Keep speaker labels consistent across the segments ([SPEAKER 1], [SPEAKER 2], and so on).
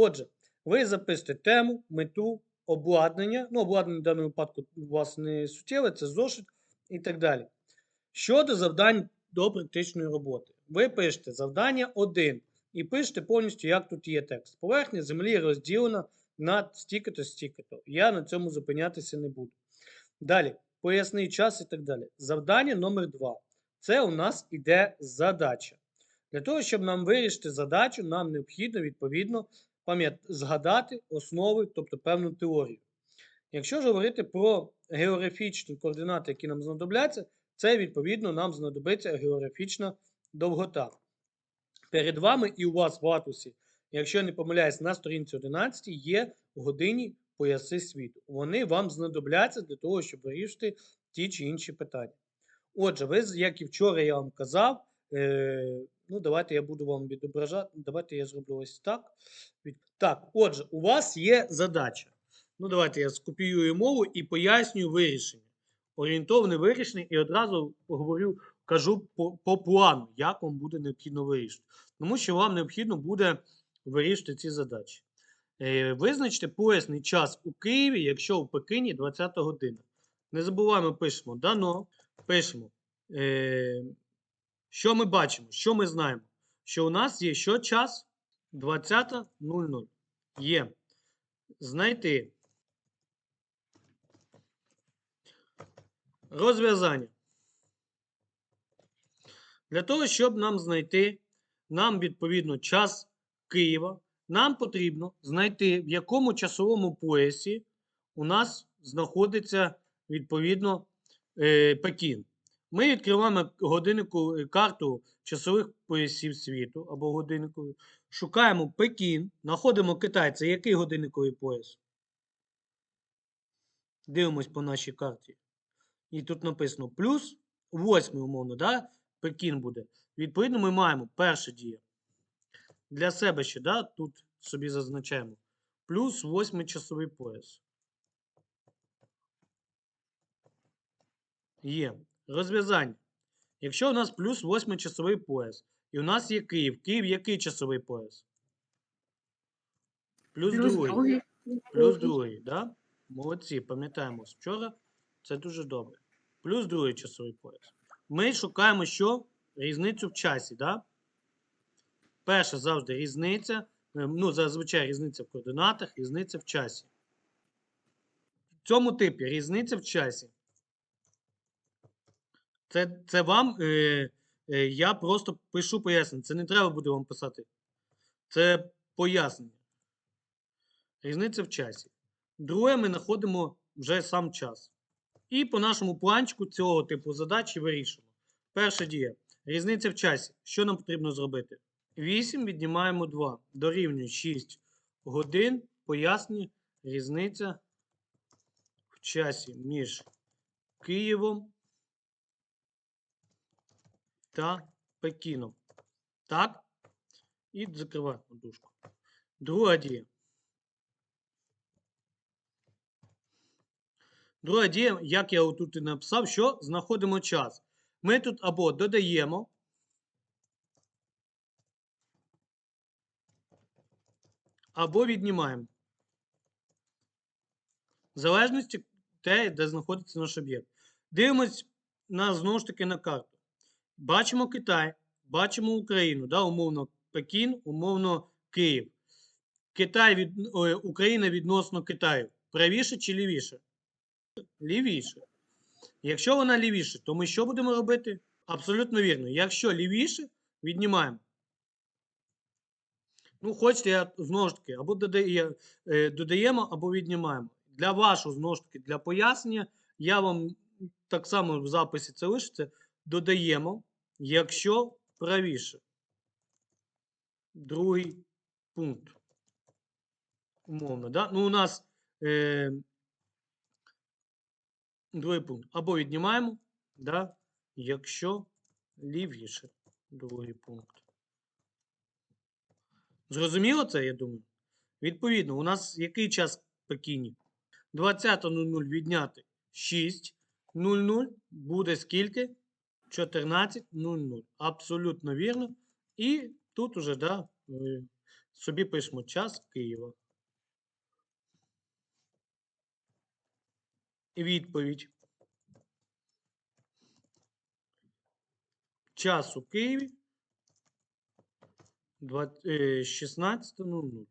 [SPEAKER 1] Отже, ви записуєте тему, мету, обладнання. Ну, обладнання в даному випадку у вас не суттєве, це зошит і так далі. Щодо завдань до практичної роботи. Ви пишете завдання 1 і пишете повністю, як тут є текст. Поверхня землі розділена на стільки-то, стільки-то. Я на цьому зупинятися не буду. Далі, поясний час і так далі. Завдання номер 2. Це у нас іде задача. Для того, щоб нам вирішити задачу, нам необхідно відповідно пам'ят... згадати основи, тобто певну теорію. Якщо ж говорити про географічні координати, які нам знадобляться, це відповідно нам знадобиться географічна довгота. Перед вами і у вас в атусі, якщо я не помиляюсь, на сторінці 11 є годинні пояси світу. Вони вам знадобляться для того, щоб вирішити ті чи інші питання. Отже, ви, як і вчора я вам казав, е, ну давайте я буду вам відображати. Давайте я зроблю ось так. Так, отже, у вас є задача. Ну, давайте я скопіюю мову і пояснюю вирішення. Орієнтовне вирішення, і одразу поговорю, кажу по, по плану, як вам буде необхідно вирішити. Тому що вам необхідно буде вирішити ці задачі. Е, визначте поясний час у Києві, якщо у Пекині 20 година. Не забуваємо, пишемо дано, пишемо. Е, що ми бачимо? Що ми знаємо? Що у нас є що час 20.00. Є. Знайти. Розв'язання. Для того, щоб нам знайти, нам відповідно час Києва, нам потрібно знайти, в якому часовому поясі у нас знаходиться відповідно е, Пекін. Ми відкриваємо годиннику е, карту часових поясів світу або годинникову. Шукаємо Пекін, знаходимо Китай. Це який годинниковий пояс? Дивимось по нашій карті. І тут написано плюс 8 умовно, да? Пекін буде. Відповідно, ми маємо перша дія. Для себе ще, да? тут собі зазначаємо. Плюс 8 часовий пояс. Є. Розв'язання. Якщо у нас плюс 8 часовий пояс, і у нас є Київ. Київ який часовий пояс? Плюс,
[SPEAKER 2] Плюс
[SPEAKER 1] другий.
[SPEAKER 2] другий.
[SPEAKER 1] Плюс другий, да? Молодці, пам'ятаємо вчора. Це дуже добре. Плюс другий часовий пояс. Ми шукаємо що? Різницю в часі, да? Перша завжди різниця. е, Ну, зазвичай різниця в координатах, різниця в часі. В цьому типі різниця в часі. Це, це вам. Е, е, я просто пишу пояснення. Це не треба буде вам писати. Це пояснення. Різниця в часі. Друге, ми знаходимо вже сам час. І по нашому планчику цього типу задачі вирішимо. Перша дія. Різниця в часі. Що нам потрібно зробити? 8 віднімаємо 2. Дорівнює 6 годин. Пояснює різниця в часі між Києвом та Пекіном. Так? І закриваємо дужку. Друга дія. Друга дія, як я отут і написав, що знаходимо час. Ми тут або додаємо, або віднімаємо. В залежності те, де знаходиться наш об'єкт. Дивимось на, знову ж таки на карту. Бачимо Китай, бачимо Україну, да, умовно Пекін, умовно Київ. Китай від, ой, Україна відносно Китаю. Правіше чи лівіше? Лівіше. Якщо вона лівіше, то ми що будемо робити? Абсолютно вірно. Якщо лівіше, віднімаємо. Ну, хочете, я знову ж таки, або додає, е, додаємо, або віднімаємо. Для вашого, знову ж таки, для пояснення, я вам так само в записі це лишиться. Додаємо, якщо правіше. Другий пункт. Умовно, да? Ну, у нас. Е, Другий пункт. Або віднімаємо, да, якщо лівіше. Другий пункт. Зрозуміло це, я думаю? Відповідно, у нас який час Пекіні? 20.00 відняти 6.00 буде скільки? 14.00. Абсолютно вірно. І тут уже, да, е, Собі пишемо час Києва. Відповідь. Час у Києві е, 16.00.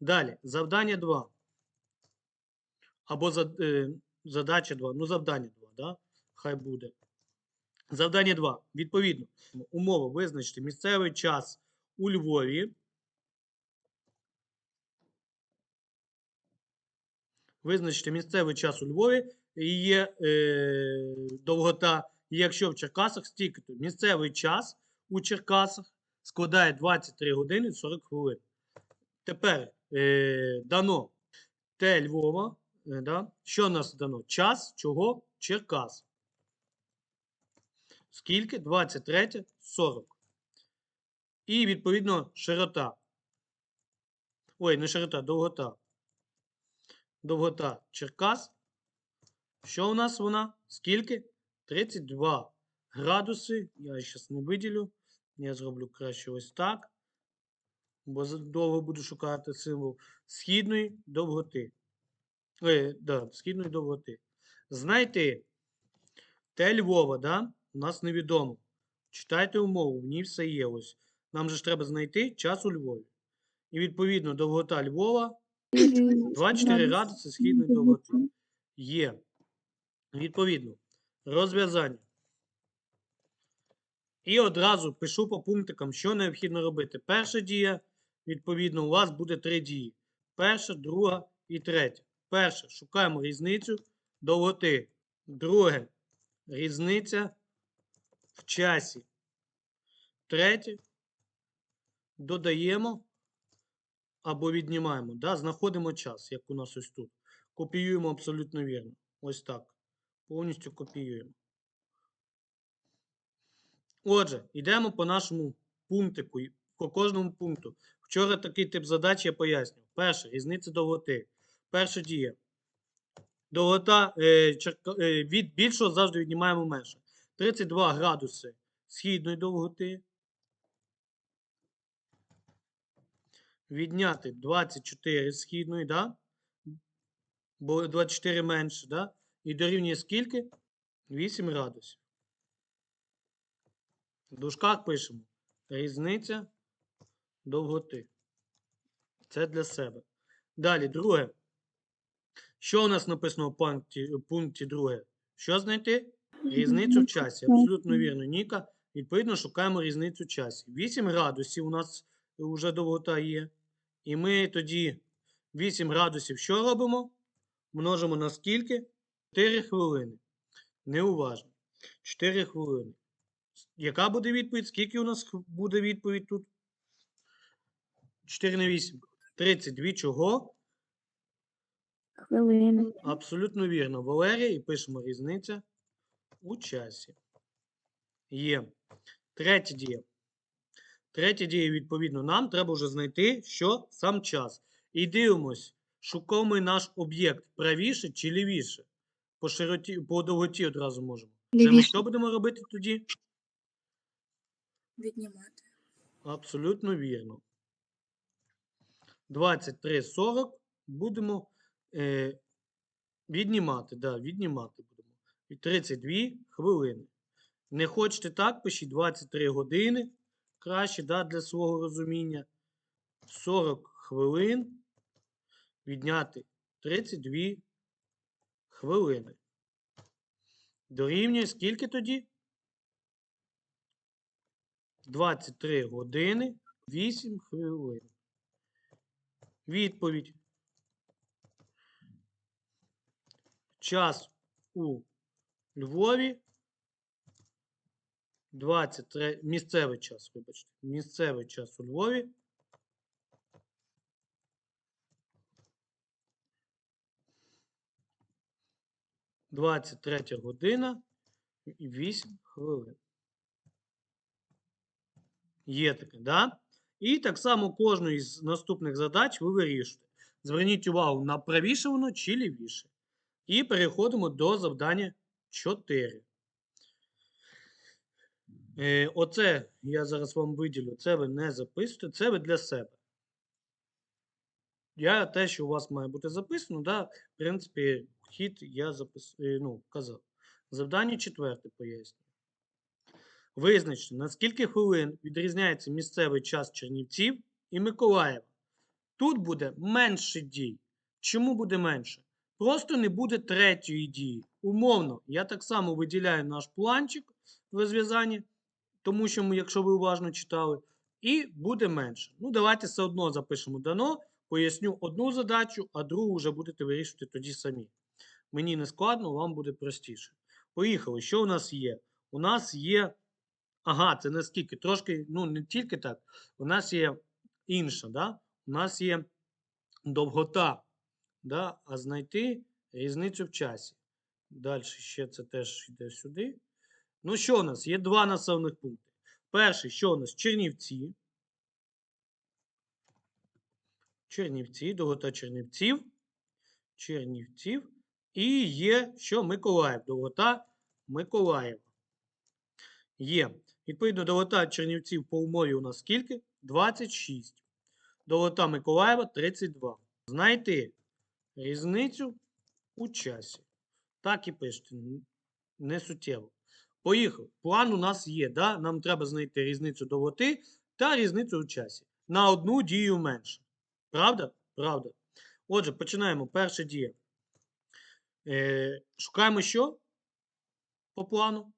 [SPEAKER 1] Далі. Завдання 2. Або е, задача 2. Ну, завдання 2, да? Хай буде. Завдання 2. Відповідно, умова визначити місцевий час у Львові. Визначити місцевий час у Львові і є е, довгота. Якщо в Черкасах стільки то місцевий час у Черкасах складає 23 години 40 хвилин. Тепер е, дано Т Львова. Е, да? Що нас дано? Час чого? Черкас. Скільки? 23, 40. І відповідно широта. Ой, не широта, довгота. Довгота Черкас. Що у нас вона? Скільки? 32 градуси. Я зараз не виділю. Я зроблю краще ось так. Бо довго буду шукати символ східної довготи. Е, да, східної довготи. Знайти те Львова, да? У нас невідомо. Читайте умову, в ній все є. Ось. Нам же ж треба знайти час у Львові. І відповідно довгота Львова 24 градуси східної довготи. Є. Відповідно, розв'язання. І одразу пишу по пунктикам, що необхідно робити. Перша дія, відповідно, у вас буде три дії. Перша, друга і третя. Перше, шукаємо різницю довготи. Друге, різниця в часі. Третє, додаємо або віднімаємо. Да? Знаходимо час, як у нас ось тут. Копіюємо абсолютно вірно. Ось так. Повністю копіюємо. Отже, йдемо по нашому пунктику, по кожному пункту. Вчора такий тип задач я пояснював. Перше, різниця довготи. Перша дія. Довгота е, черка- е, від більшого завжди віднімаємо менше. 32 градуси східної довготи. Відняти 24 східної, да? бо 24 менше, да? і дорівнює скільки? 8 градусів. В дужках пишемо різниця довготи. Це для себе. Далі, друге. Що у нас написано в пункті, пункті друге? Що знайти? Різницю в часі. Абсолютно вірно, Ніка. Відповідно, шукаємо різницю в часі. 8 градусів у нас вже довгота є. І ми тоді 8 градусів що робимо? Множимо на скільки? 4 хвилини. Неуважно. 4 хвилини. Яка буде відповідь? Скільки у нас буде відповідь тут? 4 на 8. 32 чого?
[SPEAKER 2] Хвилини.
[SPEAKER 1] Абсолютно вірно. Валерія і пишемо різниця у часі. Є. Третя дія. Третя дія, відповідно, нам треба вже знайти, що сам час. І дивимось, шукаємо наш об'єкт правіше чи лівіше. По широті, по довготі одразу можемо. Це ми що будемо робити тоді?
[SPEAKER 3] Віднімати.
[SPEAKER 1] Абсолютно вірно. 23.40 будемо е, віднімати. Да, віднімати. І 32 хвилини. Не хочете так, пишіть 23 години. Краще да, для свого розуміння. 40 хвилин. Відняти 32 хвилини. Дорівнює скільки тоді? 23 години 8 хвилин. Відповідь. Час у Львові. 23, місцевий час, вибачте. Місцевий час у Львові. Двадцять третя година і 8 хвилин. Є таке, да? І так само кожну із наступних задач ви вирішуєте. Зверніть увагу на правіше воно чи лівіше. І переходимо до завдання 4. Е, оце я зараз вам виділю, це ви не записуєте, це ви для себе. Я те, що у вас має бути записано, да, в принципі, хід я запис, е, ну, казав. Завдання четверте пояснюю. Визначте, на скільки хвилин відрізняється місцевий час Чернівців і Миколаєва. Тут буде менше дій. Чому буде менше? Просто не буде третьої дії. Умовно, я так само виділяю наш планчик в розв'язанні, тому що якщо ви уважно читали, і буде менше. Ну, давайте все одно запишемо дано, поясню одну задачу, а другу вже будете вирішувати тоді самі. Мені не складно, вам буде простіше. Поїхали. Що у нас є? У нас є. Ага, це наскільки? Трошки, ну, не тільки так. У нас є інша, да? У нас є довгота, да? а знайти різницю в часі. Далі ще це теж йде сюди. Ну, що у нас? Є два населених пункти. Перший, що у нас? Чернівці. Чернівці, довгота Чернівців. Чернівців. І є, що Миколаїв. Довгота Миколаєва. Є. Відповідно, довгота Чернівців по умові у нас скільки? 26. Довгота Миколаєва 32. Знайти різницю у часі. Так і пишете. Не суттєво. Поїхали. План у нас є. Да? Нам треба знайти різницю довготи та різницю у часі. На одну дію менше. Правда? Правда. Отже, починаємо. Перша дія. Е, шукаємо що по плану?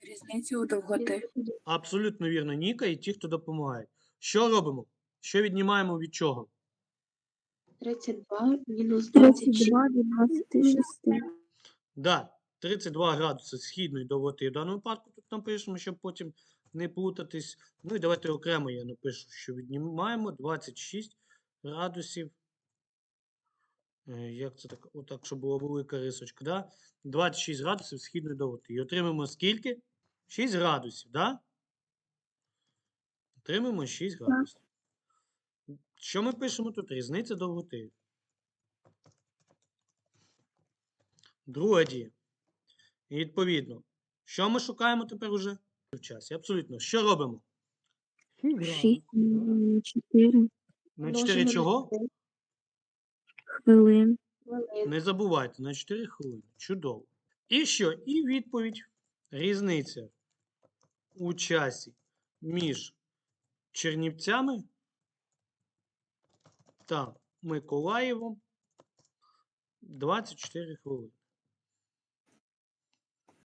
[SPEAKER 2] Різницю у довготи.
[SPEAKER 1] Абсолютно вірно, Ніка і ті, хто допомагає. Що робимо? Що віднімаємо від чого?
[SPEAKER 3] 32 мінус 26.
[SPEAKER 2] 32 від 26.
[SPEAKER 1] Да, 32 градуси східної довготи в даному випадку тут напишемо, щоб потім не плутатись. Ну і давайте окремо я напишу, що віднімаємо 26 градусів. Е, Як це так? Отак, щоб була велика рисочка, да? 26 градусів східної довготи. І отримаємо скільки? 6 градусів, да? Отримаємо 6 градусів. Що ми пишемо тут? Різниця довготи. Друга дія. І відповідно, що ми шукаємо тепер уже в часі? Абсолютно. Що робимо?
[SPEAKER 2] 6 4
[SPEAKER 1] На
[SPEAKER 3] Множимо
[SPEAKER 1] 4 чого?
[SPEAKER 2] хвилин.
[SPEAKER 3] хвилин.
[SPEAKER 1] Не забувайте, на 4 хвилини. Чудово. І що? І відповідь. Різниця у часі між Чернівцями та Миколаєвом 24 хвилини.